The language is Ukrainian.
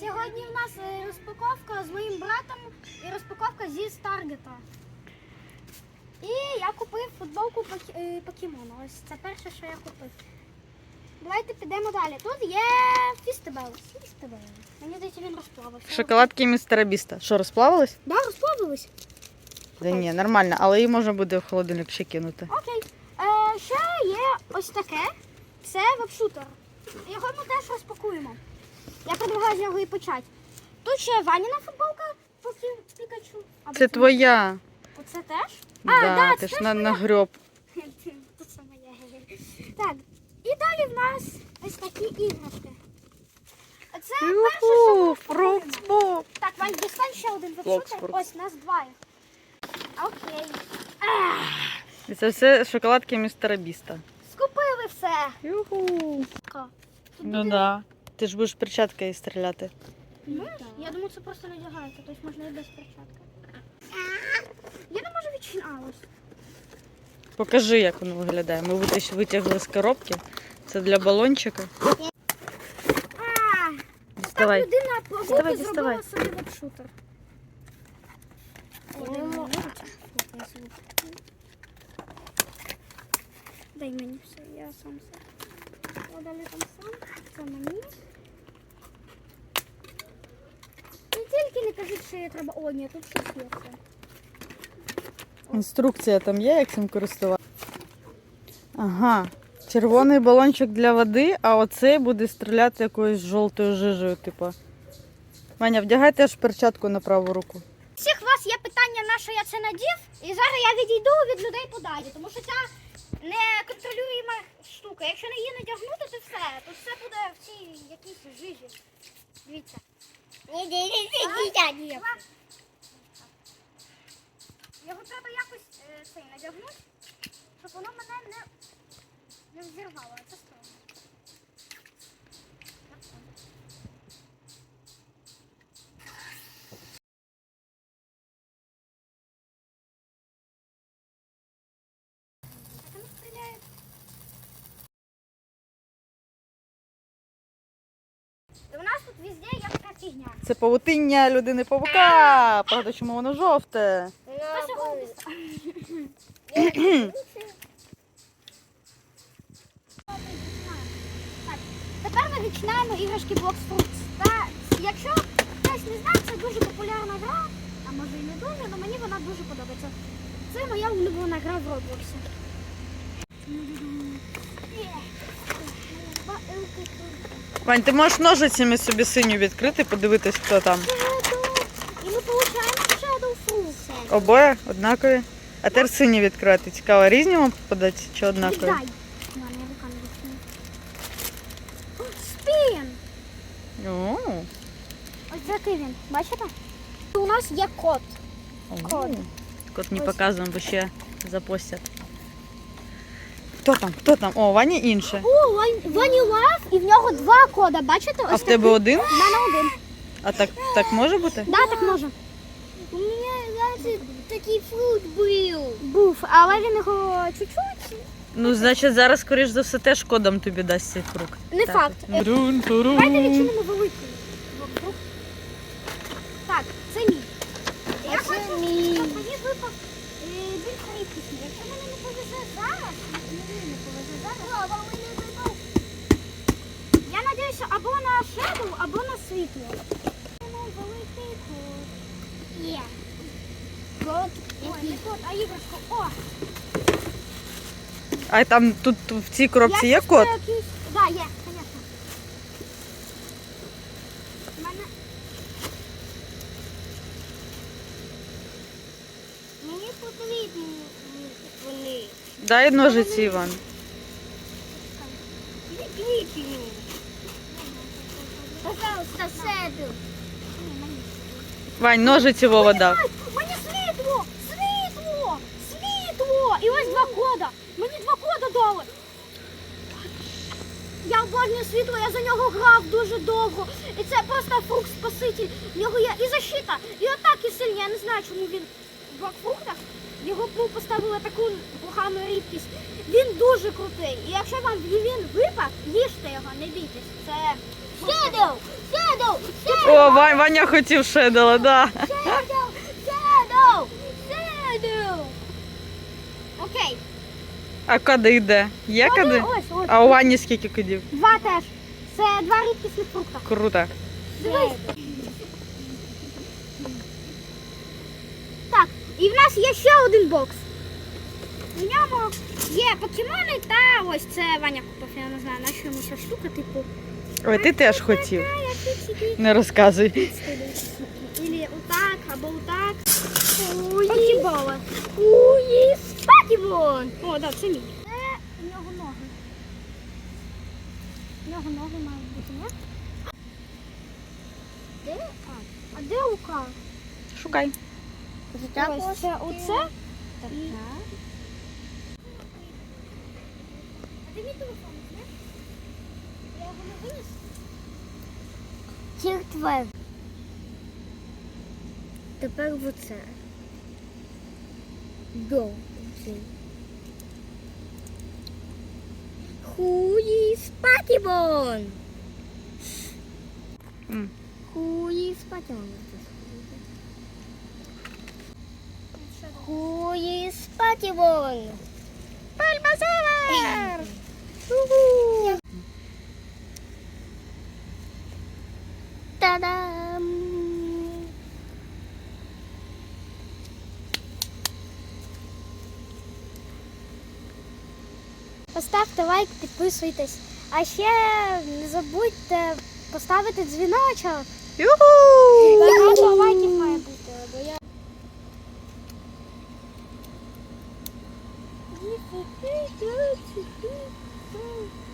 Сьогодні в нас е, розпаковка з моїм братом і розпаковка зі Старгета. І я купив футболку е, покемона. Ось це перше, що я купив. Давайте підемо далі. Тут є фістебел. Фістебел. Мені здається, він розплавився. Шоколадки містера Біста. Що, розплавились? Да, розплавились. Да ні, нормально, але її можна буде в холодильник ще кинути. Окей. Е, ще є ось таке. Це вебшутер. Його ми теж розпакуємо. Я предлагаю з нього і почати. Тут ще Ваніна футболка поки Пікачу. Або Це твоя. Оце теж? Да, це ти ж на, це моє. Так, і далі в нас ось такі іграшки. Це перше, що ми Так, Вань, дістань ще один вебшутер. Флоксфорд. Ось, нас два їх. Окей. І це все шоколадки містера Біста. Скупили все. Юху. Тут Ну буде- да. Ти ж будеш перчаткою стріляти. Ну, Я думаю, це просто надягається, тобто можна і без перчатки. Я не можу відчинити. А, ось. Покажи, як воно виглядає. Ми витяг- витягли з коробки. Це для балончика. А, так людина по Діставай, зробила собі вебшутер. Дай мені все, я сам все. О, далі там сам. Це мені. І тільки не кажіть, що я треба. О, ні, тут щось є це. Інструкція там є, як цим користуватися. Ага. Червоний балончик для води, а оцей буде стріляти якоюсь жовтою жижею, типу. Ваня, вдягай теж перчатку на праву руку. Всіх вас є питання, на що я це надів, і зараз я відійду від людей подалі, тому що ця неконтролюєма штука. Якщо не її надягнути, то все, то все буде в цій якійсь жижі. Дивіться. Його треба якось е, цей надягнути, щоб воно мене не, не взірвало. Це странно. Так оно стреляет. И у нас тут везде така фігня. Це павутиння людини павука. Правда, чому воно жовте? Тепер ми починаємо іграшки Fruits. Та якщо хтось не знає, це дуже популярна гра, а може і не дуже, але мені вона дуже подобається. Це моя улюблена гра в Роблоксі. Вань, ти можеш ножицями собі синю відкрити, подивитись, хто там. І ми получаємо Shadow Fruits. Обоє однакові. А тепер сині відкрити. Цікаво, різні вам попадати чи однакові? Віддай. О, Спін! О, Ось такий він. Бачите? У нас є кот. Код. Кот не показуємо, бо ще запостять. Хто там? Хто там? О, Ваня інше. О, Вані Лав, і в нього два кода. Бачите? А в тебе один? У мене один. А так, так може бути? Да, так може. У мене такий фрукт був. Був, але він його чуть-чуть. Ну, значить, зараз, скоріш за все, теж кодом тобі дасть цей фрукт. Не Так. факт. Давайте відчинимо великий. Так, це мій. Я хочу, щоб мені випав е, більш рідкісний. Якщо мені не повезе зараз, мені не повезе зараз. Я надіюся на або на світло. Кот. Є. Кот, Ой, не кот, а іграшка. О, А там тут в цій коробці є чувствую якийсь- Да, є, звісно. У мене мені потрібні вони. Дай ножиці, Іван. Потрібні. Пожалуйста, седу. Вань, ножиці Вова дав. Мені світло! Світло! Світло! І ось два кода. Мені два кода дали. Я обожнюю світло, я за нього грав дуже довго. І це просто фрукт спаситель. В нього є і защита, і атаки сильні. Я не знаю, чому він в фруктах. Його пул поставили таку погану рідкість. Він дуже крутий. І якщо вам він випав, їжте його, не бійтесь. Це Седу. Shadow! О, Ва- Ваня хотів шедала, да. Shadow! Shadow! Shadow! Окей. А куди йде? Є куди? Ось, ось. А у Вані скільки кидів? Два теж. Це два рідкісних фрукта. Круто. Дивись. Так, і в нас є ще один бокс. В ньому є покемони та ось це Ваня купив, я не знаю, на що йому ця штука, типу. Ой, ти теж хотів. Не розказуй. Ілі отак, або отак. Покеболи. Уї, спатівон! О, так, це мій. Це в нього ноги. В нього ноги мають бути, не? Де? А, а де рука? Шукай. Ось це оце. І... А мій телефон зняв? Я його не виніс? Тір Тепер в оце. До. Хуї спатівон! М. Хуї спатівон. Хуї спатівон! Пальмазер! Та-дам! Поставте лайк, підписуйтесь. А ще не забудьте поставити дзвіночок. Юху! Багато лайків має бути, бо я. Woo.